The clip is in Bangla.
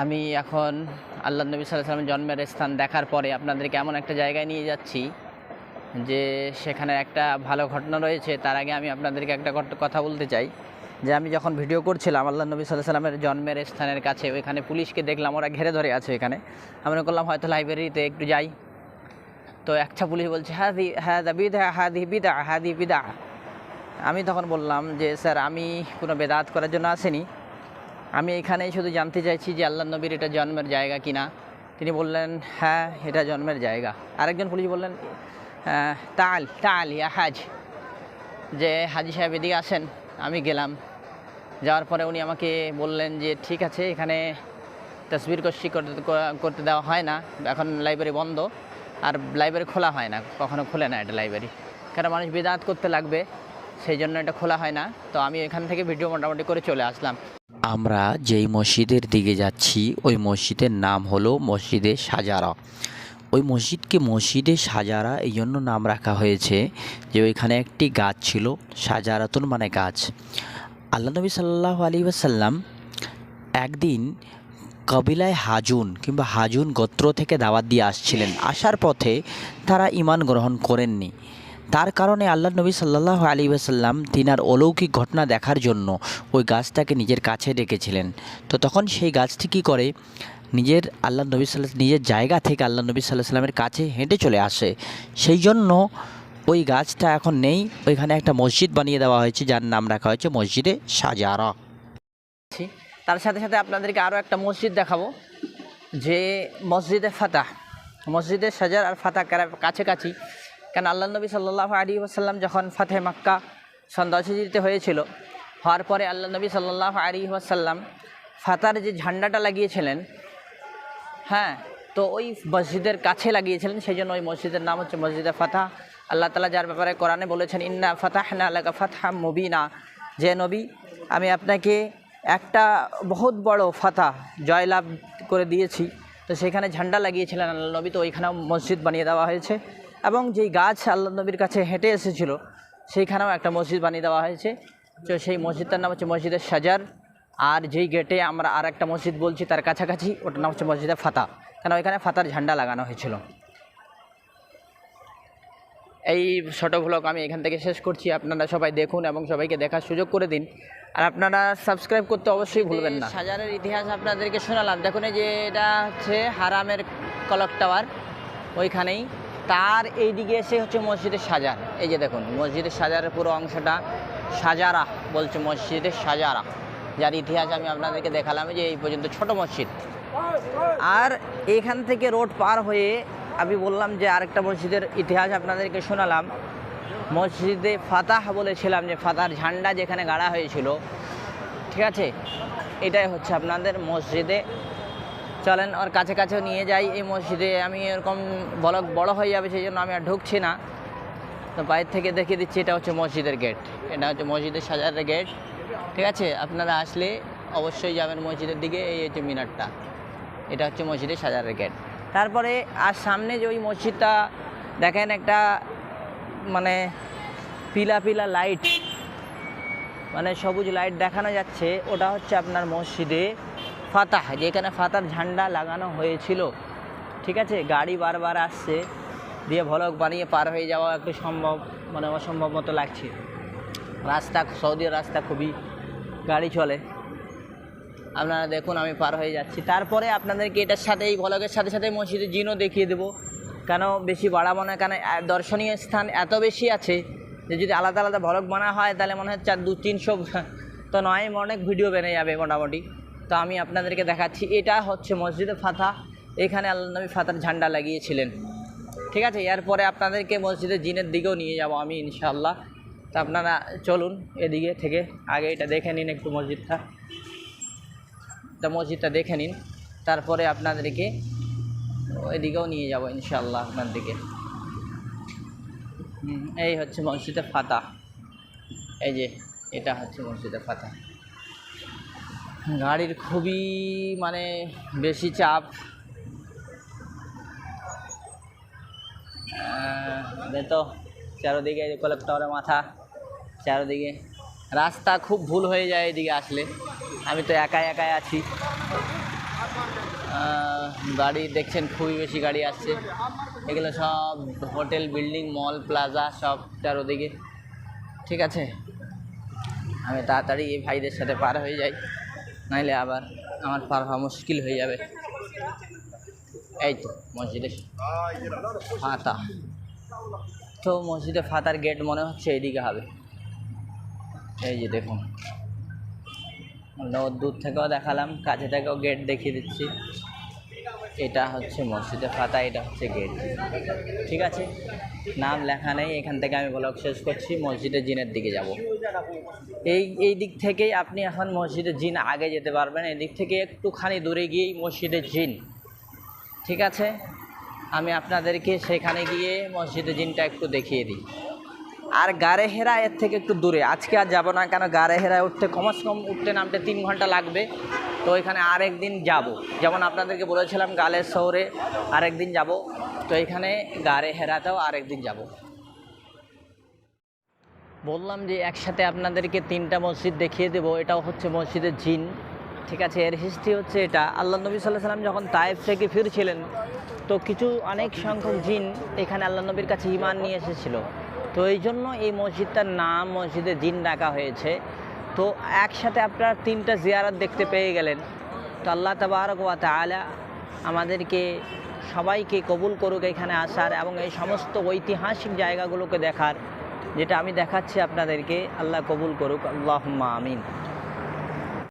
আমি এখন আল্লাহ নবী সাল্লাহ জন্মের স্থান দেখার পরে আপনাদেরকে এমন একটা জায়গায় নিয়ে যাচ্ছি যে সেখানে একটা ভালো ঘটনা রয়েছে। তার আগে আমি আপনাদেরকে একটা কথা বলতে চাই। যে আমি যখন ভিডিও করছিলাম আল্লাহ নবী সাল্লাহ সাল্লামের জন্মের স্থানের কাছে, ওইখানে পুলিশকে দেখলাম, ওরা ঘেরে ধরে আছে এখানে। আমি মনে করলাম হয়তো লাইব্রেরিতে একটু যাই। তো একটা পুলিশ বলছে হ্যাঁ দি হ্যাঁ দা বিদা হ্যাঁ দি বিদা হ্যাঁ দি বিদা আমি তখন বললাম যে, স্যার, আমি কোনো বেদাত করার জন্য আসিনি। আমি এখানেই শুধু জানতে চাইছি যে আল্লাহ নবীর এটা জন্মের জায়গা কিনা। তিনি বললেন হ্যাঁ এটা জন্মের জায়গা। আরেকজন পুলিশ বললেন তাল তাল, ইয়া হাজ। যে হাজি সাহেব, এদিকে আসেন, আমি গেলাম। যাওয়ার পরে উনি আমাকে বললেন যে, ঠিক আছে, এখানে তসবির করতে করতে দেওয়া হয় না। এখন লাইব্রেরি বন্ধ, আর লাইব্রেরি খোলা হয় না, কখনো খোলে না এটা লাইব্রেরি। কারণ মানুষ বেদাত করতে লাগবে, সেই জন্য এটা খোলা হয় না। তো আমি এখান থেকে ভিডিও মোটামুটি করে চলে আসলাম। আমরা যেই মসজিদের দিকে যাচ্ছি, ওই মসজিদের নাম হলো মসজিদে সাজারা। ওই মসজিদকে মসজিদে সাজারা এই জন্য নাম রাখা হয়েছে যে ওইখানে একটি গাছ ছিল, সাজারাতুন মানে গাছ। আল্লাহ নবী সাল্লাহ আলী ওয়াসাল্লাম একদিন কবিলায় হাজুন কিংবা হাজুন গোত্র থেকে দাওয়াত দিয়ে আসছিলেন। আসার পথে তারা ইমান গ্রহণ করেননি। তার কারণে আল্লাহ নবী সাল্লাহ আলী ওয়াসাল্লাম তিনার অলৌকিক ঘটনা দেখার জন্য ওই গাছটাকে নিজের কাছে ডেকেছিলেন। তো তখন সেই গাছটি কী করে? নিজের আল্লাহ নবী সাল্লাহ নিজের জায়গা থেকে আল্লাহ নবী সাল্লাহ সাল্লামের কাছে হেঁটে চলে আসে। সেই জন্য ওই গাছটা এখন নেই। ওইখানে একটা মসজিদ বানিয়ে দেওয়া হয়েছে, যার নাম রাখা হয়েছে মসজিদে সাজারা। তার সাথে সাথে আপনাদেরকে আরও একটা মসজিদ দেখাবো, যে মসজিদে ফাতাহ। মসজিদে সাজার আর ফাতাহ কাছাকাছি। কেন আল্লাহ নবী সাল্লাহ আলী ওসাল্লাম যখন ফাতে মাক্কা সন দশ হয়েছিল, হওয়ার পরে আল্লাহ নবী সাল্লাহ আলী ওয়াসাল্লাম ফাতার যে ঝান্ডাটা লাগিয়েছিলেন হ্যাঁ তো ওই মসজিদের কাছে লাগিয়েছিলেন সেই জন্য ওই মসজিদের নাম হচ্ছে মসজিদে ফাতাহ। আল্লাহ তালা যার ব্যাপারে কোরআনে বলেছেন, ইন্না ফাতাহ না আল্লাহ ফাতহা মুবিনা। যে নবী, আমি আপনাকে একটা বহুত বড় ফাতাহ, জয়লাভ করে দিয়েছি। তো সেখানে ঝান্ডা লাগিয়েছিলেন আল্লাহ নবী, তো ওইখানেও মসজিদ বানিয়ে দেওয়া হয়েছে। এবং যেই গাছ আল্লাহ নবীর কাছে হেঁটে এসেছিল, সেইখানেও একটা মসজিদ বানিয়ে দেওয়া হয়েছে। তো সেই মসজিদটার নাম হচ্ছে মসজিদের সাজার আর যেই গেটে আমরা আর একটা মসজিদ বলছি, তার কাছাকাছি ওটার নাম হচ্ছে মসজিদে ফাতা। কেন ওইখানে ফাতার ঝান্ডা লাগানো হয়েছিল? এই ছোটো আমি এখান থেকে শেষ করছি। আপনারা সবাই দেখুন এবং সবাইকে দেখার সুযোগ করে দিন। আর আপনারা সাবস্ক্রাইব করতে অবশ্যই ভুলবেন না। সাজারের ইতিহাস আপনাদেরকে শোনালাম। দেখুন এই যে এটা হচ্ছে হারামের কলক টাওয়ার ওইখানেই। তার এই দিকে এসে হচ্ছে মসজিদের সাজার। এই যে দেখুন মসজিদের সাজারের পুরো অংশটা সাজারা বলছে মসজিদের সাজারা। যার ইতিহাস আমি আপনাদেরকে দেখালাম যে এই পর্যন্ত ছোট মসজিদ। আর এখান থেকে রোড পার হয়ে আমি বললাম যে আরেকটা মসজিদের ইতিহাস আপনাদেরকে শোনালাম। মসজিদে ফাতাহ বলেছিলাম যে ফাতার ঝান্ডা যেখানে গাড়া হয়েছিল, ঠিক আছে? এটাই হচ্ছে আপনাদের মসজিদে চলেন ওর কাছে কাছেও নিয়ে যাই এই মসজিদে। আমি এরকম বলক বড় হয়ে যাবে সেই জন্য আমি আর ঢুকছি না। তো বাইরে থেকে দেখিয়ে দিচ্ছি, এটা হচ্ছে মসজিদের গেট। এটা হচ্ছে মসজিদের সাজারের গেট। ঠিক আছে? আপনারা আসলে অবশ্যই যাবেন মসজিদের দিকে, এই হচ্ছে মিনারটা। এটা হচ্ছে মসজিদের সাজারের গেট। তারপরে আর সামনে যে ওই মসজিদটা, দেখেন একটা মানে পিলা পিলা লাইট মানে সবুজ লাইট দেখানো যাচ্ছে। ওটা হচ্ছে আপনার মসজিদে ফাতাহ, যেখানে ফাতার ঝান্ডা লাগানো হয়েছিল। ঠিক আছে? গাড়ি বারবার আসছে, দিয়ে ভলক বানিয়ে পার হয়ে যাওয়া একটু সম্ভব মানে অসম্ভব মতো লাগছে। রাস্তা সৌদির রাস্তা খুবই গাড়ি চলে। আপনারা দেখুন, আমি পার হয়ে যাচ্ছি। তারপরে আপনাদেরকে এটার সাথে, এই ভলকের সাথে সাথে মসজিদের জিনও দেখিয়ে দেবো। কেন বেশি বাড়াবো না? কেন দর্শনীয় স্থান এত বেশি আছে যে যদি আলাদা আলাদা ভলক বানা হয়, তাহলে মনে হয় চার দু তিনশো তো নয়, অনেক ভিডিও বেড়ে যাবে মোটামুটি। তো আমি আপনাদেরকে দেখাচ্ছি, এটা হচ্ছে মসজিদে ফাতা এখানে আল্লাহ নবী ফাতার ঝান্ডা লাগিয়েছিলেন। ঠিক আছে, এরপরে আপনাদেরকে মসজিদের জিনের দিকেও নিয়ে যাব আমি, ইনশাআল্লাহ। তো আপনারা চলুন এদিকে থেকে, আগে এটা দেখে নিন একটু মসজিদটা। তা মসজিদটা দেখে নিন, তারপরে আপনাদেরকে ওইদিকেও নিয়ে যাব, ইনশাআল্লাহ, আপনার দিকে। এই হচ্ছে মসজিদে ফাতা এই যে, এটা হচ্ছে মসজিদে ফাতা গাড়ির খুবই মানে বেশি চাপ। তো, চারোদিকে কলেপ মাথা, চারোদিকে। রাস্তা খুব ভুল হয়ে যায় এদিকে আসলে। আমি তো একাই একাই আছি। গাড়ি দেখছেন, খুবই বেশি গাড়ি আসছে। এগুলো সব হোটেল, বিল্ডিং, মল, প্লাজা, সব চারোদিকে। ঠিক আছে? আমি তাড়াতাড়ি এই ভাইদের সাথে পার হয়ে যাই। নাইলে আবার আমার পার হওয়া মুশকিল হয়ে যাবে। এই তো, মসজিদে ফাতা। তো মসজিদে ফাতার গেট মনে হচ্ছে এইদিকে হবে। এই যে দেখুন। দূর থেকেও দেখালাম, কাছে থেকেও গেট দেখিয়ে দিচ্ছি। এটা হচ্ছে মসজিদে ফাতা, এটা হচ্ছে গেট। ঠিক আছে? নাম লেখা নেই, এখান থেকে আমি ব্লগ শেষ করছি মসজিদে জিনের দিকে যাব। এই এই দিক থেকেই আপনি এখন মসজিদে জিন আগে যেতে পারবেন, এই দিক থেকে একটুখানি দূরে গিয়েই মসজিদে জিন। ঠিক আছে? আমি আপনাদেরকে সেখানে গিয়ে মসজিদে জিনটা একটু দেখিয়ে দিই। আর গাড়ে হেরা এর থেকে একটু দূরে, আজকে আর যাব না, কেন গাড়ে হেরায় উঠতে, কমস কম উঠতে নামতে তিন ঘণ্টা লাগবে। তো এখানে আরেক দিন যাব। যেমন আপনাদেরকে বলেছিলাম গালের শহরে আরেক দিন যাব। তো এখানে গাড়ে হেরাতেও আরেক দিন যাব। বললাম যে একসাথে আপনাদেরকে তিনটা মসজিদ দেখিয়ে দেবো। এটাও হচ্ছে মসজিদের জিন। ঠিক আছে, এর হিস্ট্রি হচ্ছে এটা। আল্লাহ নবী সাল্লাহ সাল্লাম যখন তায়েফ থেকে ফিরছিলেন, তো কিছু অনেক সংখ্যক জিন এখানে আল্লাহ নবীর কাছে ইমান নিয়ে এসেছিল। তো এই জন্য এই মসজিদটার নাম মসজিদে জিন ডাকা হয়েছে। তো একসাথে আপনার তিনটা জিয়ারাত দেখতে পেয়ে গেলেন। তো আল্লাহ তাবারক তাআলা আমাদেরকে সবাইকে কবুল করুক এখানে আসার এবং এই সমস্ত ঐতিহাসিক জায়গাগুলোকে দেখার, যেটা আমি দেখাচ্ছি আপনাদেরকে, আল্লাহ কবুল করুক। আল্লাহ আমিন।